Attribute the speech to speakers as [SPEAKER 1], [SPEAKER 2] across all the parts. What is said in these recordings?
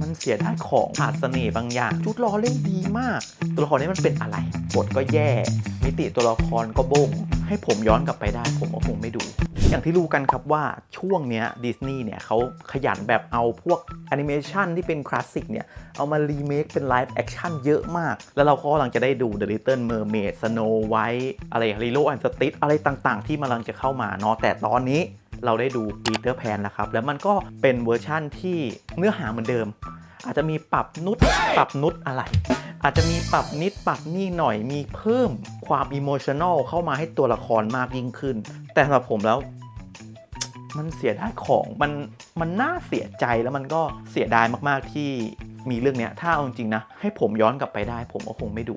[SPEAKER 1] มันเสียด้ายของขาดเสน่ห์บางอย่าง จุดรอเล่นดีมาก ตัวละครนี้มันเป็นอะไรบทก็แย่ มิติตัวละครก็บง ให้ผมย้อนกลับไปได้ ผมก็คงไม่ดู อย่างที่รู้กันครับว่าช่วงเนี้ยดิสนีย์เนี่ยเขาขยันแบบเอาพวกแอนิเมชันที่เป็นคลาสสิกเนี่ย เอามารีเมคเป็นไลฟ์แอคชั่นเยอะมาก แล้วเราก็กำลังจะได้ดู The Little Mermaid Snow White อะไร Lilo and Stitch อะไรต่างๆ ที่กำลังจะเข้ามาเนาะแต่ตอนนี้ เราได้ดู Peter Pan แล้วครับ แล้วมันก็เป็นเวอร์ชั่นที่เนื้อหาเหมือนเดิม อาจจะมีปรับนุดปรับนุดอะไร อาจจะมีปรับนิดปรับนี่หน่อยมีเพิ่มความอิโมชัน a ลเข้ามาให้ตัวละครมากยิ่งขึ้น แต่สำหรับผมแล้วมันเสียดายของมันมันน่าเสียใจแล้วมันก็เสียดายมากๆที่มีเรื่องเนี้ยถ้าเอาจริงนะ ให้ผมย้อนกลับไปได้ ผมก็คงไม่ดู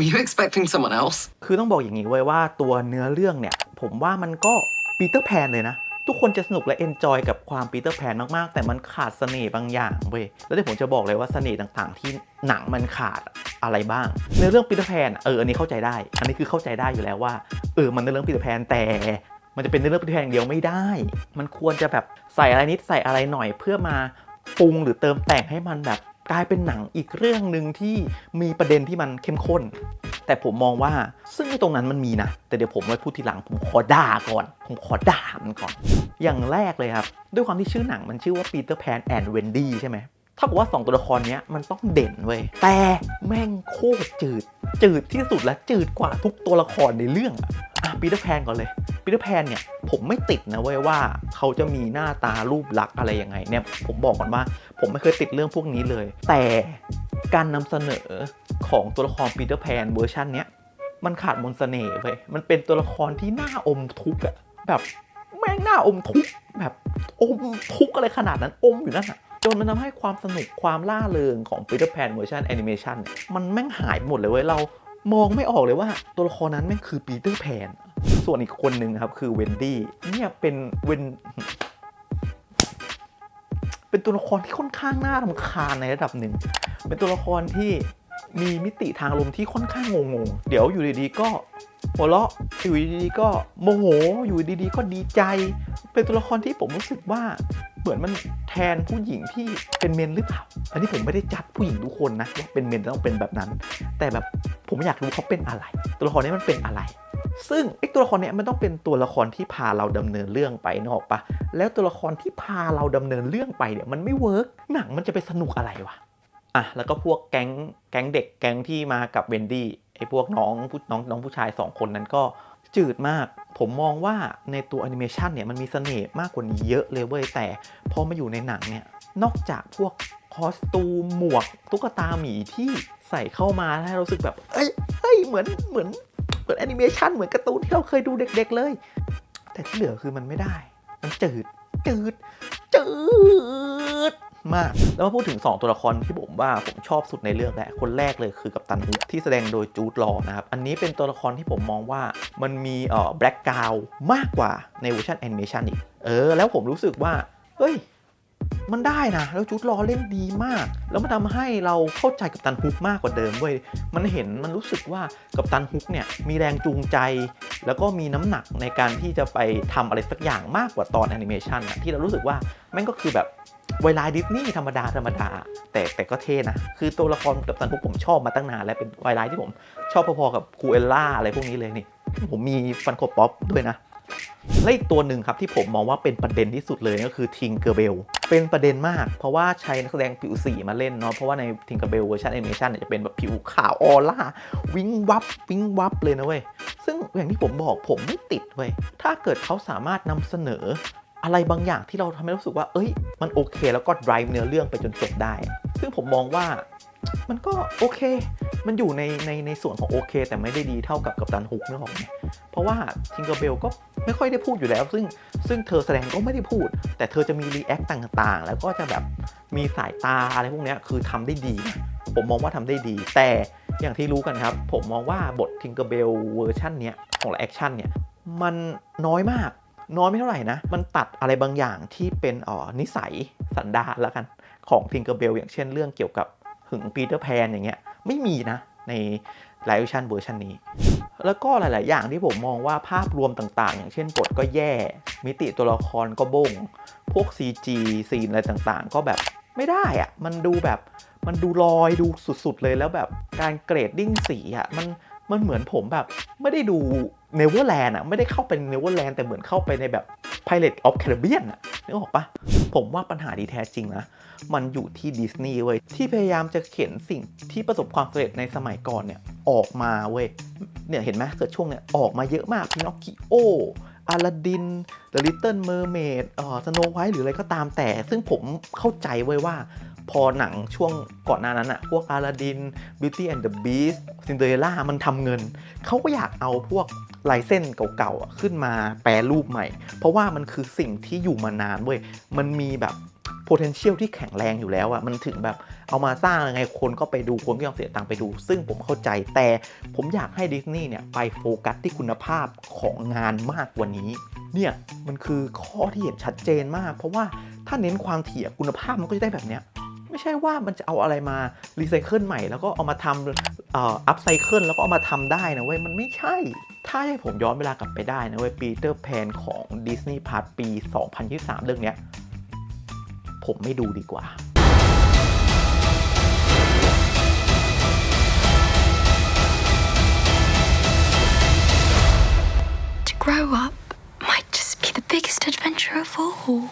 [SPEAKER 2] Were you expecting someone else?
[SPEAKER 1] คือต้องบอกอย่างนี้ไว้ว่าตัวเนื้อเรื่องเนี่ย ผมว่ามันก็ปีเตอร์แพนเลยนะ ทุกคนจะสนุกและเอนจอยกับความปีเตอร์แพนมาก ๆ แต่มันขาดเสน่ห์บางอย่างเว้ย แล้วเดี๋ยวผมจะบอกเลยว่าเสน่ห์ต่างๆ ที่หนังมันขาดอะไรบ้าง เนื้อเรื่องปีเตอร์แพนเอออันนี้เข้าใจได้ อันนี้คือเข้าใจได้อยู่แล้วว่าเออมันเนื้อเรื่องปีเตอร์แพนแต่มันจะเป็นเนื้อเรื่องปีเตอร์แพนอย่างเดียวไม่ได้ มันควรจะแบบใส่อะไรนิดใส่อะไรหน่อยเพื่อมาปรุงหรือเติมแต่งให้มันแบบ กลายเป็นหนังอีกเรื่องหนึ่งที่มีประเด็นที่มันเข้มข้น แต่ผมมองว่าซึ่งตรงนั้นมันมีนะ แต่เดี๋ยวผมไว้พูดทีหลังผมขอด่าก่อน ผมขอด่ามันก่อน อย่างแรกเลยครับ ด้วยความที่ชื่อหนังมันชื่อว่า Peter Pan and Wendy ใช่ไหมถ้ากับว่า 2 ตัวละครนี้มันต้องเด่นเว้ย แต่แม่งโคตรจืด จืดที่สุดและจืดกว่าทุกตัวละครในเรื่องอะอะปีเตอร์แพนก่อนเลยปีเตอร์แพนเนี่ย ผมไม่ติดนะเว้ยว่าเขาจะมีหน้าตารูปลักษณ์อะไรยังไงเนี่ย ผมบอกก่อนว่า ผมไม่เคยติดเรื่องพวกนี้เลย แต่การนำเสนอของตัวละครปีเตอร์แพนเวอร์ชันเนี้ยมันขาดมนต์เสน่ห์เว้ยมันเป็นตัวละครที่น่าอมทุกข์อะแบบแม่งน่าอมทุกข์แบบอมทุกข์อะไรขนาดนั้นอมอยู่นั่นอะจนมันทำให้ความสนุกความล่าเริงของ Peter Pan เวอร์ชันแอนิเมชันเนี่ยมันแม่งหายหมดเลยเว้ยเรามองไม่ออกเลยว่าตัวละครนั้นแม่งคือ Peter Pan ส่วนอีกคนหนึ่งครับคือเวนดี้เนี่ยเป็นเวน เป็นตัวละครที่ค่อนข้างน่ารำคาญในระดับหนึ่ง เป็นตัวละครที่มีมิติทางอารมณ์ที่ค่อนข้างงงๆ เดี๋ยวอยู่ดีๆก็หัวเราะอยู่ดีๆก็โมโห อยู่ดีๆก็ดีใจ เป็นตัวละครที่ผมรู้สึกว่าเหมือนมันแทนผู้หญิงที่เป็นเมนหรือเปล่า อันนี้ผมไม่ได้จัดผู้หญิงทุกคนนะว่าเป็นเมนต้องเป็นแบบนั้น แต่แบบผมอยากรู้เขาเป็นอะไร ตัวละครนี้มันเป็นอะไร ซึ่งไอ้ตัวละครเนี้ยมันต้องเป็นตัวละครที่พาเราดำเนินเรื่องไปนอกปะแล้วตัวละครที่พาเราดำเนินเรื่องไปเนี่ยมันไม่เวิร์กหนังมันจะไปสนุกอะไรวะอะแล้วก็พวกแก๊งแก๊งเด็กแก๊งที่มากับเวนดี้ไอ้พวกน้องผู้น้องน้องผู้ชายสองคนนั้นก็จืดมาก ผมมองว่าในตัวแอนิเมชันเนี่ยมันมีเสน่ห์มากกว่านี้เยอะเลยเว้ยแต่พอมาอยู่ในหนังเนี่ยนอกจากพวกคอสตูมหมวก ตุ๊กตาหมีที่ใส่เข้ามาแล้วให้เราสึกแบบเอ้ยเอ้ยเหมือนเหมือน มือนแอนิเมชันเหมือนการ์ตูนที่เราเคยดูเด็กๆเลย แต่ที่เหลือคือมันไม่ได้ มันจืด จืด จืดมาก แล้วมาพูดถึง 2 ตัวละครที่ผมว่าผมชอบสุดในเรื่องแหละ คนแรกเลยคือกัปตันฮุกที่แสดงโดยจูดลอนะครับ อันนี้เป็นตัวละครที่ผมมองว่ามันมีเอ่อแบล็กกราวมากกว่าในเวอร์ชันแอนิเมชันอีก เออ แล้วผมรู้สึกว่า เฮ้ย มันได้นะ แล้วจูดลอเล่นดีมาก แล้วมันทำให้เราเข้าใจกับตันฮุกมากกว่าเดิมเว้ยมันเห็นมันรู้สึกว่ากับตันฮุกเนี่ยมีแรงจูงใจ แล้วก็มีน้ำหนักในการที่จะไปทำอะไรสักอย่างมากกว่าตอนแอนิเมชันอะที่เรารู้สึกว่าแม่งก็คือแบบเวลาดิสนีย์ธรรมดาธรรมดา แต่แต่ก็เท่นะ คือตัวละครกับตันฮุกผมชอบมาตั้งนานแล้วเป็นไวไลท์ที่ผมชอบพอๆกับคูเอลล่าอะไรพวกนี้เลยนี่ ผมมีฟันโคป๊อปด้วยนะ และอีกตัวหนึ่งครับที่ผมมองว่าเป็นประเด็นที่สุดเลยก็คือทิงเกอร์เบลเป็นประเด็นมาก เพราะว่าใช้นักแสดงผิวสีมาเล่นเนาะเพราะว่าในทิงเกอร์เบลเวอร์ชันแอนิเมชันเนี่ยจะเป็นแบบผิวขาวออร่าวิงวับวิงวับเลยนะเว้ยซึ่งอย่างที่ผมบอกผมไม่ติดเว้ยถ้าเกิดเขาสามารถนำเสนออะไรบางอย่างที่เราทำให้รู้สึกว่า เอ้ย มันโอเค แล้วก็ drive เนื้อเรื่องไปจนจบได้ ซึ่งผมมองว่ามันก็โอเค มันอยู่ในในในส่วนของโอเค แต่ไม่ได้ดีเท่ากับกับตันฮุกนึกออกไหมเพราะว่าทิงเกอร์เบลก็ ไม่ค่อยได้พูดอยู่แล้ว ซึ่งซึ่งเธอแสดงก็ไม่ได้พูด แต่เธอจะมีรีแอคต่างๆ แล้วก็จะแบบมีสายตาอะไรพวกนี้คือทำได้ดี ผมมองว่าทำได้ดี แต่อย่างที่รู้กันครับ ผมมองว่าบททิงเกอร์เบลเวอร์ชันเนี้ยของแอคชั่นเนี่ยมันน้อยมากน้อยไม่เท่าไหร่นะ มันตัดอะไรบางอย่างที่เป็นอ๋อนิสัยสันดานแล้วกันของทิงเกอร์เบลอย่างเช่นเรื่องเกี่ยวกับหึงปีเตอร์แพนอย่างเงี้ยไม่มีนะในไลฟ์ชั่นเวอร์ชันนี้ แล้วก็หลาย ๆ อย่างที่ผมมองว่าภาพรวมต่าง ๆ อย่างเช่นบทก็แย่ มิติตัวละครก็บง พวก CG ซีนอะไรต่าง ๆ ก็แบบไม่ได้อะมันดูแบบมันดูลอยดูสุด ๆ เลยแล้วแบบการเกรดดิ้งสีอะมันมันเหมือนผมแบบไม่ได้ดูเนเวอร์แลนด์อะไม่ได้เข้าไปเนเวอร์แลนด์แต่เหมือนเข้าไปในแบบ Pirate of Caribbean อะนึกออกปะผมว่าปัญหาที่แท้จริงนะ มันอยู่ที่ดิสนีย์เว้ยที่พยายามจะเขียนสิ่งที่ประสบความสำเร็จในสมัยก่อนเนี่ย ออกมาเว้ย เนี่ยเห็นไหมเกิดช่วงเนี่ยออกมาเยอะมากพินอคคิโออาลาดิน The Little Mermaid เอ่อ Snow White หรืออะไรก็ตามแต่ ซึ่งผมเข้าใจเว้ยว่า พอหนังช่วงก่อนหน้านั้นอะพวกอาลาดิน Beauty and the Beast Cinderella มันทำเงิน เขาก็อยากเอาพวกลายเส้นเก่าๆขึ้นมาแปรรูปใหม่ เพราะว่ามันคือสิ่งที่อยู่มานานเว้ย มันมีแบบ potential ที่แข็งแรงอยู่แล้วอะมันถึงแบบเอามาสร้างยังไงคนก็ไปดูคนก็ยอมเสียตังค์ไปดู ซึ่งผมเข้าใจแต่ผมอยากให้ดิสนีย์เนี่ยไปโฟกัสที่คุณภาพของงานมากกว่านี้ เนี่ยมันคือข้อที่เห็นชัดเจนมาก เพราะว่าถ้าเน้นความถี่อะคุณภาพมันก็จะได้แบบเนี้ยไม่ใช่ว่ามันจะเอาอะไรมารีไซเคิลใหม่ แล้วก็เอามาทำอัพไซเคิลแล้วก็เอามาทำได้นะเว้ย มันไม่ใช่ ถ้าให้ผมย้อนเวลากลับไปได้นะเว้ยปีเตอร์แพนของ Disney p l u s ปี 2023 เรื่องเนี้ย ผมไม่ดูดีกว่า
[SPEAKER 3] To grow up might just be the biggest adventure of all.